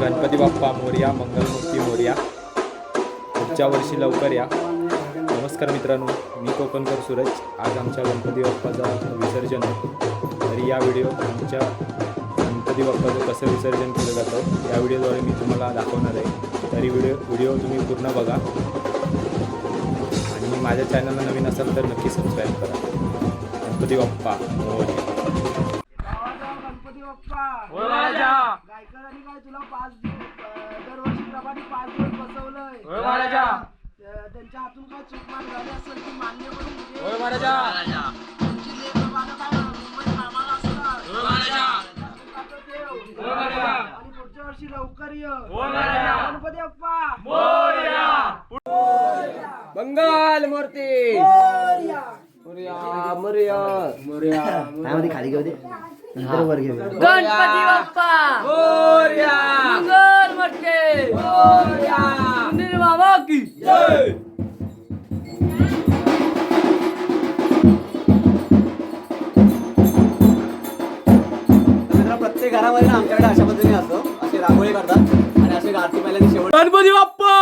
गणपती बाप्पा मोर्या मंगलमूर्ती मोर्या. पुढच्या वर्षी लवकर या. नमस्कार मित्रांनो मी कोकणकर सूरज. आज आमच्या गणपती बाप्पाचं विसर्जन आहे. तर या व्हिडिओ आमच्या गणपती बाप्पाचं कसं विसर्जन केलं जातं या व्हिडिओद्वारे मी तुम्हाला दाखवणार आहे. तरी व्हिडिओ व्हिडिओ तुम्ही पूर्ण बघा. आणि माझ्या चॅनलला नवीन असाल तर नक्की सबस्क्राईब करा. गणपती बाप्पा मोर्या. गणपती बाप्पा होय महाराजा गायकरांनी काय तुला पाच दिवस पाच बसवलंय? त्यांच्या हातून काय झाली असेल ती मान्य करून काय कामाला असतात. आणि पुढच्या वर्षी लवकर ये. गणपती बाप्पा मोरया. मंगल मूर्ती. खाली घेऊ दे. घेऊ गणपती बाप्पा! मंगल मटके सुनील बाबा की? प्रत्येक घरामध्ये ना आमच्याकडे अशा पद्धतीने असतो. असे रांगोळी करतात आणि असे आरती पहिल्यांदा शेवट गणपती बाप्पा!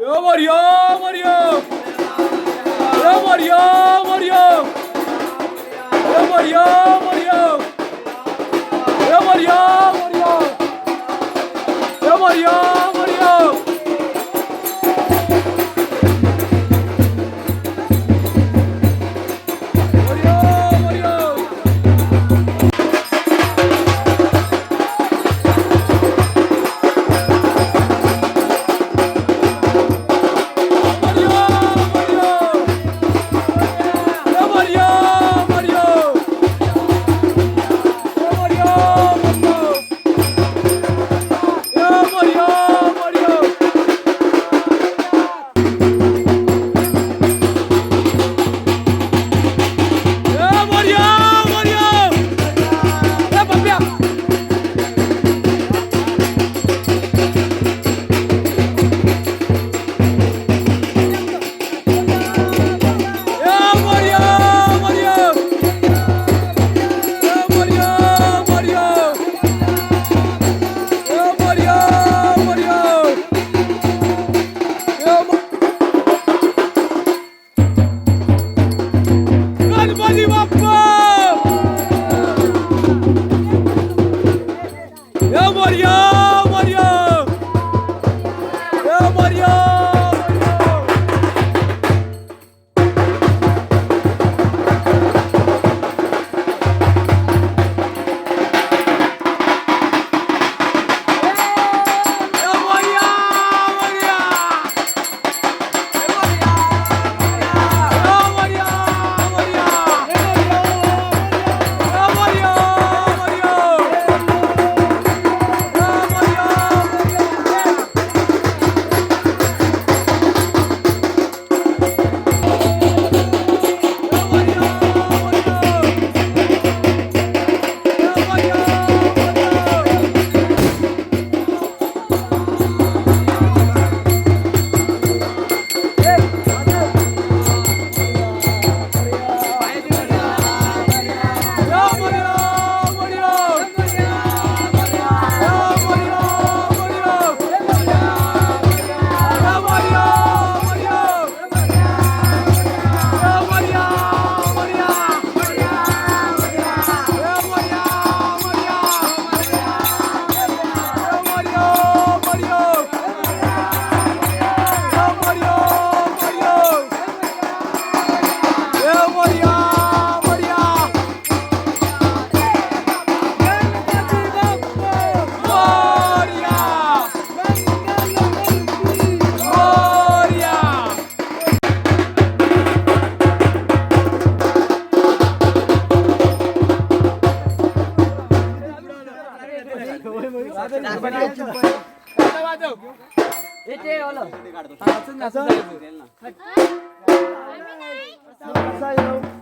यो मोरया मोरया! यो मोरया! मोरया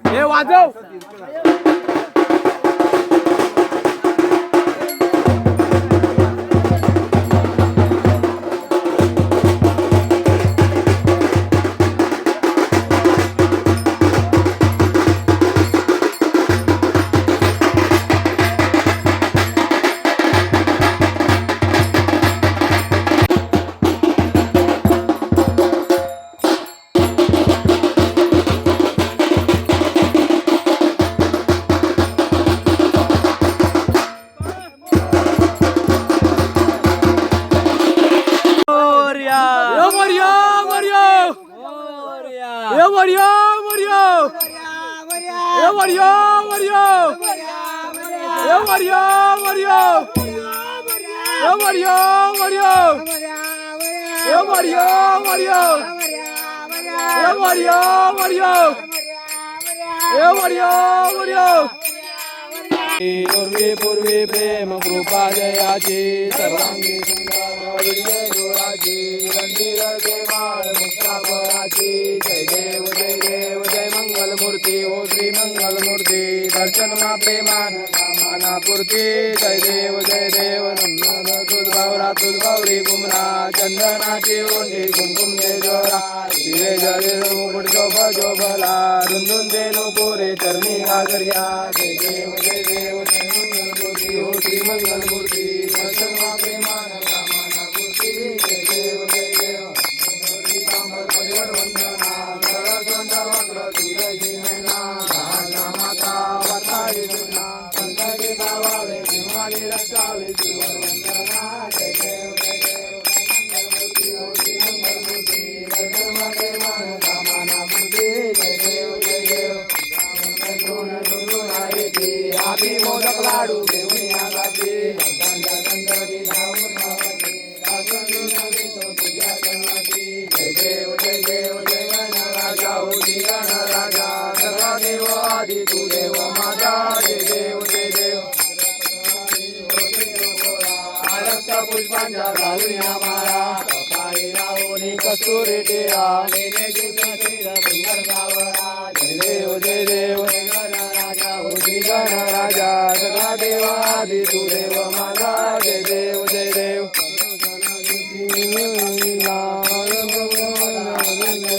हे वाजव. मोर्या मोर्या ए मोर्या मोर्या ए मोर्या मोर्या ए मोर्या मोर्या ए मोर्या मोर्या ए मोर्या मोर्या ए मोर्या मोर्या पूर्वी पूर्वी प्रेम कृपा जयाची सर्वांगी जय देव जय देव जय मंगल मूर्ती ओ श्री मंगल मूर्ती दर्शन मा प्रेमान ज्ञानापूर्ती जय देव जय देव. नंदन तुझ गौरा तुझ चंदनाची ओंडी कुमकुम दे जोरा. तिरे जरे मुकुट शोभ शोभला रुंदून देनो पोरे चरणी गागर्या जय देव जय देव. मोदक लाडू घेऊन या गाठी जय देव जय देव जय गण राजा होती गण राजा सगळा देव आधी तू देव माझा जय देव जय देव पुष्पांच्या घालून या माळा सकाळी राहुनी टिळा जय देव जय देव राजा होती गण राजा सगळा देव तू देव माझा जय देव जय देव.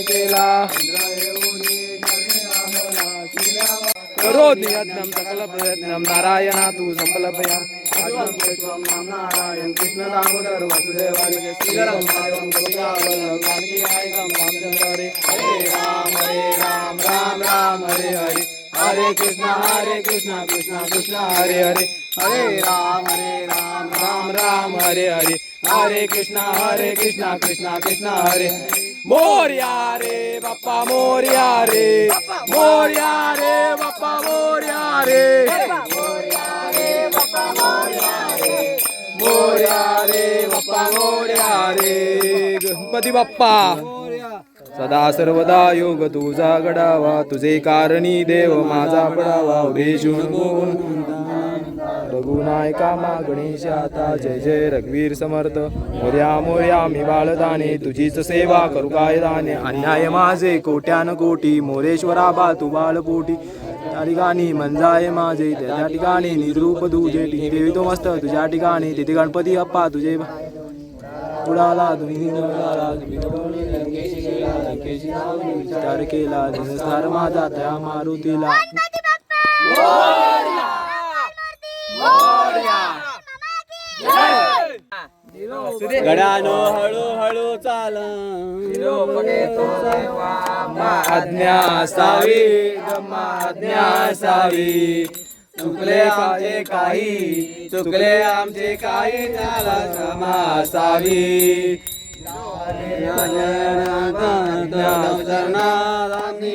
केला सकल नारायणा तू संपलभया हरे हरे हरे राम राम राम हरे हरे. हरे कृष्ण हरे कृष्ण कृष्ण कृष्ण हरे हरे. हरे राम हरे राम राम राम हरे हरे. हरे कृष्ण हरे कृष्ण कृष्ण कृष्ण हरे मोर्या रे बाप्पा मोर्या रे. मोर्या रे बाप्पा मोर्या रे. मोर्या रे बाप्पा मोर्या रे गणपती बाप्पा सदा सर्वदा योग तुझा घडावा तुझे कारणी देव माझा पडावा उभे गुण रघुनायका मा गणेशाता जय जय रघुवीर समर्थ मोर्या मोर्या मी बाळदाने तुझीच सेवा करू काय दाने अन्याय माझे कोट्यान कोटी मोरेश्वरा बा तू बाळपोटी त्या ठिकाणी मंजाय माझे त्या ठिकाणी निरूप तुझे देवी तो मस्त तुझ्या ठिकाणी तिथे गणपती अप्पा तुझे उडाला विचार केला निस्तार माझा त्या मारुतीला. गड्यानो हळू हळू चाल. आज्ञा असावी आज्ञा असावी चुकले आमचे काही चुकले आमचे काही त्याला क्षमा असावी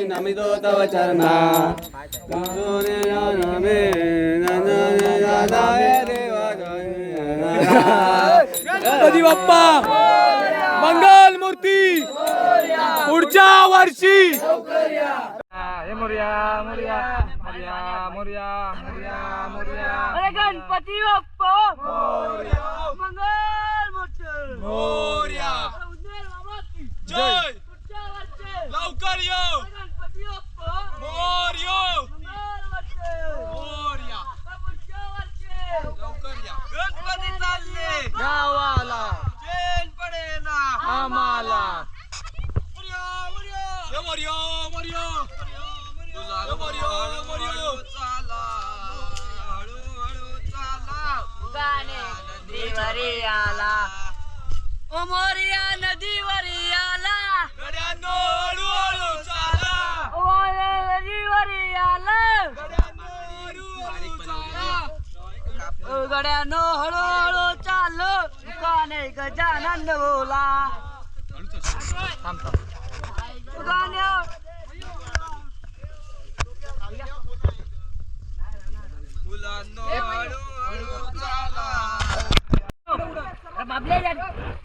नमितो तव चरणा. गणपती बाप्पा. मंगल मूर्ती. पुढच्या वर्षी. अरे गणपती बाप्पा. मंगल मूर्ती. जय पुढच्या वर्षी लवकर येऊ गणपती बाप्पा मोर्यो मंगल मूर्ती मोर्या पुढच्या वर्षी लवकर या गणपती चालले गावाला चेन पडे ना आम्हाला मोर्या मोर्या मोर्या मोर्या मोर्या चाला हळूहळू चाला गाणे नदीवरी आला. ओ मोरिया नदीवरी आला. गड्यांनो हळूहळू चाला. ओ नदीवरी आला. गड्यांनो हळूहळू चाला. ओ गड्यानो हळूहळू चाललो गाणे गजानन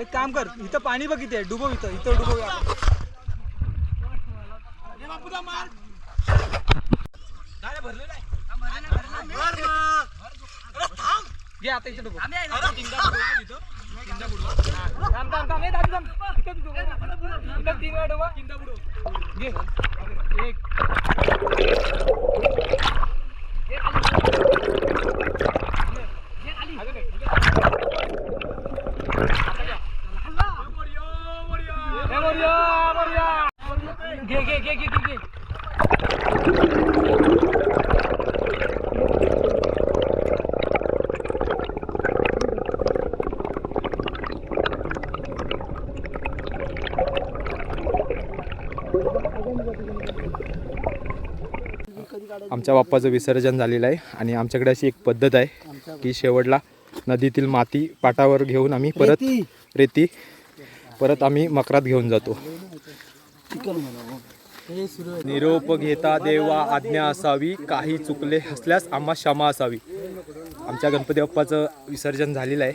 एक काम कर इथं पाणी बघ इथे डुबव इथं इथं डुबव. घे आता इथं डुबव. थांब थांब थांब. इथं डुबव. इथं तीन वेळा डुबा घे. एक ए, मोरया, मोरया. घे घे घे घे घे घे आमच्या बाप्पाचं विसर्जन झालेलं आहे आणि आमच्याकडे अशी एक पद्धत आहे की शेवटला नदीतील माती पाटावर घेऊन आम्ही परत रेती. परत आम्ही मकरात घेऊन जातो. निरोप घेता देवा आज्ञा असावी काही चुकले असल्यास आम्हा क्षमा असावी. आमच्या गणपती बाप्पाचं विसर्जन झालेलं आहे.